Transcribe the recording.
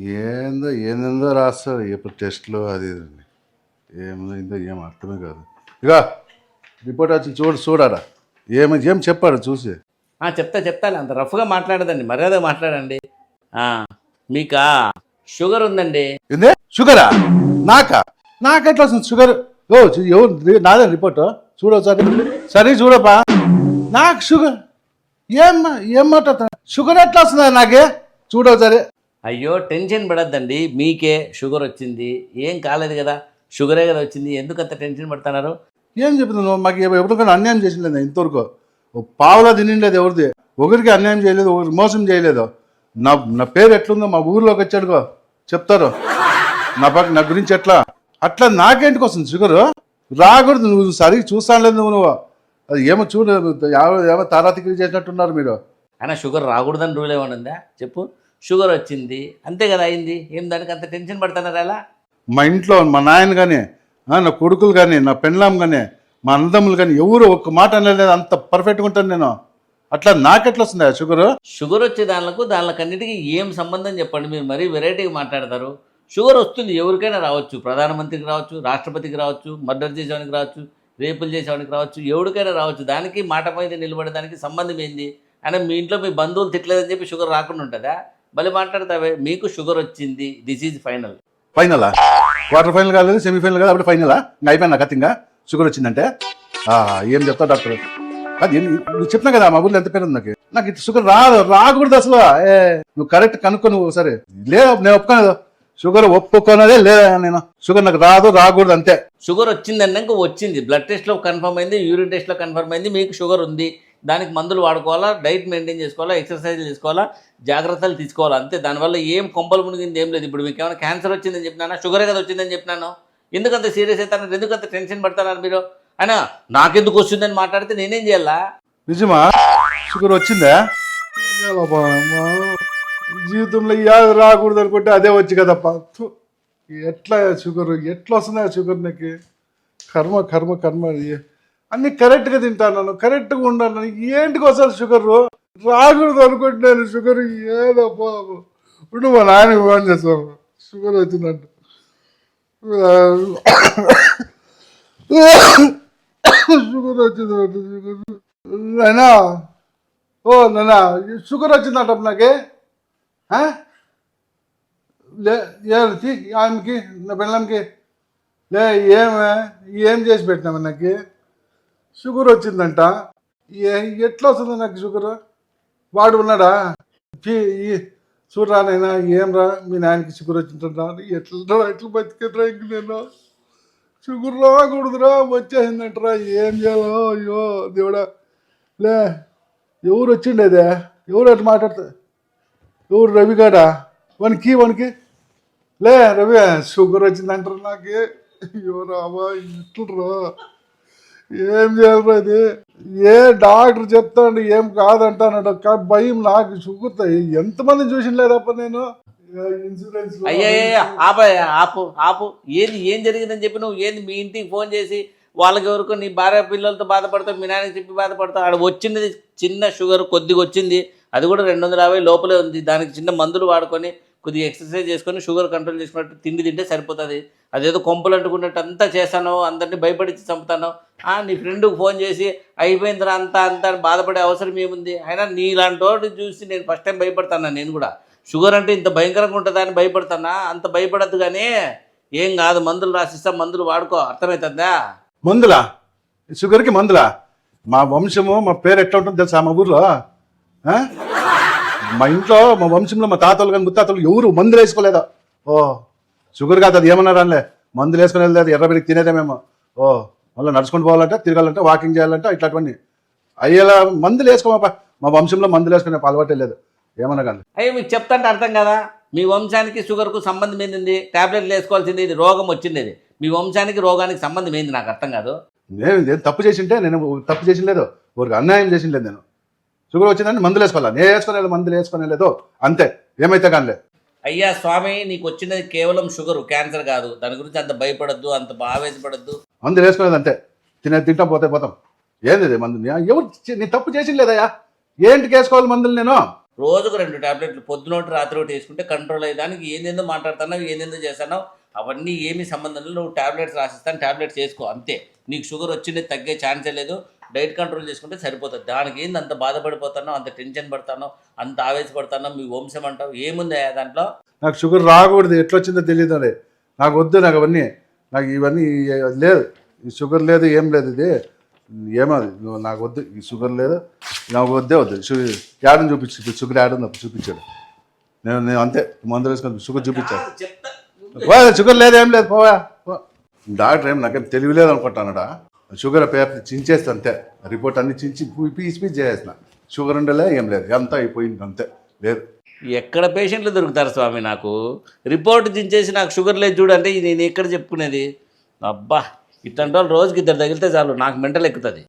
ఏందో ఏందో రాస్తారు. ఎప్పుడు టెస్ట్లు అది ఇది అని. ఏమో ఇందో ఏం అర్థమే కాదు. ఇక రిపోర్ట్ వచ్చి చూడు చూడారా ఏమి ఏం చెప్పాడు చూసి. ఆ, చెప్తా చెప్తాలే. అంత రఫ్గా మాట్లాడదండి. మర్యాద మాట్లాడండి. ఆ, మీకా? షుగర్ ఉందండి. ఏందే? షుగరా? నాకా? నాకెట్లా వస్తుంది షుగర్? ఓ ఎవరు నాదే రిపోర్ట్. చూడు ఒకసారి. సరే చూడపా నాకు షుగర్. ఏం ఏం షుగర్ ఎట్లా వస్తుందా నాకే? చూడు ఒకసారి. అయ్యో టెన్షన్ పడద్దండి. మీకే షుగర్ వచ్చింది. ఏం కాలేదు కదా. షుగరే కదా వచ్చింది. ఎందుకు అంత టెన్షన్ పడుతున్నారు? ఏం చెప్తున్నావు? మాకు ఎవ- ఎవరికైనా అన్యాయం చేసింలేదు ఇంతవరకు? పావులా తినిండేది ఎవరిది? ఒకరికి అన్యాయం చేయలేదు ఒకరికి మోసం చేయలేదు. నా నా పేరు ఎట్లుందో మా ఊర్లోకి వచ్చాడుకో చెప్తారు. నా పక్క నా గురించి ఎట్లా? అట్లా నాకేంటికి వస్తుంది షుగర్? రాకూడదు నువ్వు సరిగ్గా చూస్తాను లేదు నువ్వు. అది ఏమో చూడు ఏమో- తారాతికిరి చేసినట్టున్నారు మీరు. అయినా షుగర్ రాకూడదని రూల్ ఏమైనా ఉందా? చెప్పు. షుగర్ వచ్చింది. అంతే కదా అయింది. ఏం దానికి అంత టెన్షన్ పడుతున్నారు ఎలా మా ఇంట్లో మా నాయన కానీ నా కొడుకులు కానీ నా పెళ్ళాం కానీ మా అన్నదమ్ములు కానీ ఎవరు ఒక్క మాట అనలేదు. అంత పర్ఫెక్ట్గా ఉంటాను నేను. అట్లా నాకెట్లా వస్తుంది షుగర్? షుగర్ వచ్చే దానిలకు దానికన్నిటికీ ఏం సంబంధం చెప్పండి. మీరు మరీ వెరైటీగా మాట్లాడతారు. షుగర్ వస్తుంది ఎవరికైనా రావచ్చు. ప్రధానమంత్రికి రావచ్చు రాష్ట్రపతికి రావచ్చు మర్డర్ చేసేవానికి రావచ్చు రేపులు చేసేవానికి రావచ్చు ఎవరికైనా రావచ్చు. దానికి మాట మీద నిలబడడానికి సంబంధం ఏంది? అయినా మీ ఇంట్లో మీ బంధువులు తిట్టలేదని చెప్పి షుగర్ రాకుండా ఉంటుందా? భలే మాట్లాడతావే మీకు షుగర్ వచ్చింది దిస్ ఈజ్ ఫైనల్ ఫైనలా? క్వార్టర్ ఫైనల్ కాలేదు సెమీఫైనల్ కాదు అప్పుడు ఫైనలా? ఇంకా అయిపోయినా కత్తింగా షుగర్ వచ్చిందంటే? ఏం చెప్తావు డాక్టర్? అది నువ్వు చెప్పినా కదా మా ఊర్లో ఎంత పేరు నాకు? నాకు ఇది షుగర్ రాదు రాకూడదు అసలు. ఏ నువ్వు కరెక్ట్ కనుక్కో నువ్వు ఒకసారి లేదు నేను ఒప్పుకోలేదు షుగర్ ఒప్పుకోనదే లేదా నేను. షుగర్ నాకు రాదు రాకూడదు అంతే. షుగర్ వచ్చింది. అన్నాక వచ్చింది బ్లడ్ టెస్ట్లో కన్ఫర్మ్ అయింది యూరిన్ టెస్ట్లో కన్ఫర్మ్ అయింది మీకు షుగర్ ఉంది. దానికి మందులు వాడుకోవాలా డైట్ మెయింటైన్ చేసుకోవాలా ఎక్సర్సైజ్ చేసుకోవాలా జాగ్రత్తలు తీసుకోవాలా. అంతే దానివల్ల ఏం కొంపలు మునిగింది ఏం లేదు. ఇప్పుడు మీకు ఏమైనా క్యాన్సర్ వచ్చిందని చెప్పినానా? షుగర్ కదా వచ్చిందని చెప్పినాను. ఎందుకంత సీరియస్ అవుతాను ఎందుకంత టెన్షన్ పడతానని మీరు? అయినా నాకెందుకు వస్తుందని మాట్లాడితే నేనేం చేయాలా? నిజమా? షుగర్ వచ్చిందా? జీవితంలో యాది రాకూడదు అనుకుంటే అదే వచ్చి కదా ఎట్లా షుగర్? ఎట్లా వస్తుందా షుగర్ నాకు? కర్మ కర్మ కర్మ ఇది. అన్ని కరెక్ట్గా తింటాను కరెక్ట్గా ఉండాను ఏంటికి వస్తారు షుగర్ రాకూడదు అనుకుంటున్నాను షుగర్ ఏదప్పా ఇప్పుడు మా నాన్న ఫోన్ చేస్తాను షుగర్ వచ్చిందంట షుగర్ వచ్చిందంట షుగర్ నాయనా. ఓ నాన్న షుగర్ వచ్చిందంట నాకే. లే ఆమెకి నా పిల్లలకి? లే ఏమే? ఏం చేసి పెట్టినాము నాకు? షుగర్ వచ్చిందంట. ఏ ఎట్లా వస్తుంది నాకు షుగర్? వాడు ఉన్నాడా? ఈ చూడరా నాయనా ఏం రా మీ నాయనకి షుగర్ వచ్చిందంటా. ఎట్లా ఎట్లా బతికేట్రా ఇంక నేను? షుగర్ రాకూడదురా వచ్చేసిందంటరా ఏం చేయాలో? అయ్యో దేవుడా. లే ఎవరు వచ్చిండేదే ఎవరు అట్లా మాట్లాడుతా? ఎవరు రవి కాడా వనికి వనికి లే రవి షుగర్ వచ్చిందంటారు నాకు. ఎవరు రావా ఇట్లరా ఏం చేయాలరా ఇది ఏ డాక్టర్ చెప్తాడు ఏం కాదంటానట. భయం నాకు తో- ఎంతమంది చూసిండలేదప్ప నేను. ఇన్సూరెన్స్ ఆపయ్య ఆపు ఆపు ఏంది ఏం జరిగిందని చెప్పి నువ్వు ఏంది? మీ ఇంటికి ఫోన్ చేసి వాళ్ళకి ఎవరికో నీ భార్య పిల్లలతో బాధపడతావు మీ నాన్నకి చెప్పి బాధపడతావు. ఆడ వచ్చింది చిన్న షుగర్ కొద్దిగా వచ్చింది. అది కూడా రెండు వందల యాభై లోపలే ఉంది. దానికి చిన్న మందులు వాడుకొని కొద్దిగా ఎక్సర్సైజ్ చేసుకొని షుగర్ కంట్రోల్ చేసుకున్నట్టు తిండి తింటే సరిపోతుంది. అదేదో కొంపలు అంటుకున్నట్టు అంతా చేస్తాను అందరినీ భయపడించి చంపుతాను నీ ఫ్రెండ్కి ఫోన్ చేసి అయిపోయిందిరా అంతా అంతా అని బాధపడే అవసరం ఏముంది? అయినా నీలాంటి వాడిని చూసి నేను ఫస్ట్ టైం భయపడతాను? నేను కూడా. షుగర్ అంటే ఇంత భయంకరంగా ఉంటుందా అని భయపడతానా? అంత భయపడద్దు కానీ ఏం కాదు మందులు రాసిస్తా మందులు వాడుకో. అర్థమవుతుందా మందులా? షుగర్కి మందులా? మా వంశము మా పేరు ఎట్లా ఉంటుందో తెలుసా మా ఊర్లో? మా ఇంట్లో మా వంశంలో మా తాతలు కానీ ముత్తాతలు ఎవరు మందులు వేసుకోలేదా. ఓ షుగర్ కాదు అది ఏమన్నా మందులు వేసుకుని వెళ్ళలేదు ఎర్రబిడికి తినేదే మేము. ఓ మళ్ళీ నడుచుకుంటూ పోవాలంటే తిరగాలంటే వాకింగ్ చేయాలంటే ఇట్లాంటివన్నీ. అయ్యేలా మందులు వేసుకోమప్ప. మా వంశంలో మందులు వేసుకునే అలవాటే లేదు. ఏమన్నా కానీ అయ్యో మీకు చెప్తాంటే అర్థం కదా? మీ వంశానికి షుగర్కు సంబంధం ఏంది టాబ్లెట్లు వేసుకోవాల్సింది ఇది రోగం వచ్చింది ఇది. మీ వంశానికి రోగానికి సంబంధం ఏంది నాకు అర్థం కాదు. నేను నేను తప్పు చేసింటే నేను తప్పు చేసిన లేదు. ఊరికి అన్యాయం చేసిన లేదు నేను. షుగర్ వచ్చిందంటే మందులు వేసుకోవాలా? నేను వేసుకునే మందులు వేసుకునే లేదు. అంతే. ఏమైతే కానీ అయ్యా స్వామి నీకు వచ్చినది కేవలం షుగర్ క్యాన్సర్ కాదు. దాని గురించి అంత భయపడద్దు అంత ఆవేశపడద్దు. మందులు వేసుకునేది అంతే. తినే తింటాం పోతే పోతాం. ఏంది ఇది మందు? నే- ఎవరు నేను తప్పు చేసిన లేదయ్యా ఏంటికి వేసుకోవాలి మందులు నేను? రోజుకు రెండు టాబ్లెట్లు పొద్దునోటి రాత్రి ఒకటి వేసుకుంటే కంట్రోల్ అయ్యేదానికి ఏందేందో మాట్లాడుతున్నావు ఏందేందో చేస్తున్నావు. అవన్నీ ఏమి సంబంధం లేదు. నువ్వు టాబ్లెట్స్ రాసిస్తాను టాబ్లెట్స్ వేసుకో అంతే. నీకు షుగర్ వచ్చింది తగ్గే ఛాన్సే లేదు. డైట్ కంట్రోల్ చేసుకుంటే సరిపోతుంది. దానికి ఏంది అంత బాధపడిపోతానో అంత టెన్షన్ పడతానో అంత ఆవేశపడతానో మీ వంశం అంటావు ఏముంది దాంట్లో? నాకు షుగర్ రాకూడదు ఎట్లా వచ్చిందో తెలియదు అదే నాకు వద్దు నాకు అవన్నీ. నాకు ఇవన్నీ లేదు. ఈ షుగర్ లేదు ఏం లేదు ఇది. ఏమో అది, నువ్వు నాకు వద్దు ఈ షుగర్ లేదు. నాకు వద్దే వద్దు. షుగర్ యాడని చూపించు షుగర్ యాడ్ ఉంది చూపించాడు. నేను నేను అంతే మందులు వేసుకొని షుగర్ చూపించాను షుగర్ లేదు ఏం లేదు పోవా పో. డాక్టర్ ఏం నాకేం తెలియలేదు అనుకుంటానడా? షుగర్ పేపర్ చించేస్తా అంతే. రిపోర్ట్ అన్ని చించి పీస్ పీస్ చేసేసిన. షుగర్ ఉండలే ఏం లేదు. ఎంత అయిపోయింది అంతే. లేదు. ఎక్కడ పేషెంట్లు దొరుకుతారు స్వామి నాకు? రిపోర్ట్ దించేసి నాకు షుగర్ లేదు చూడు అంటే ఇది నేను ఎక్కడ చెప్పుకునేది? అబ్బా ఇట్లాంటి వాళ్ళు రోజుకి ఇద్దరు తగిలితే చాలు. నాకు మెంటల్ ఎక్కుతుంది.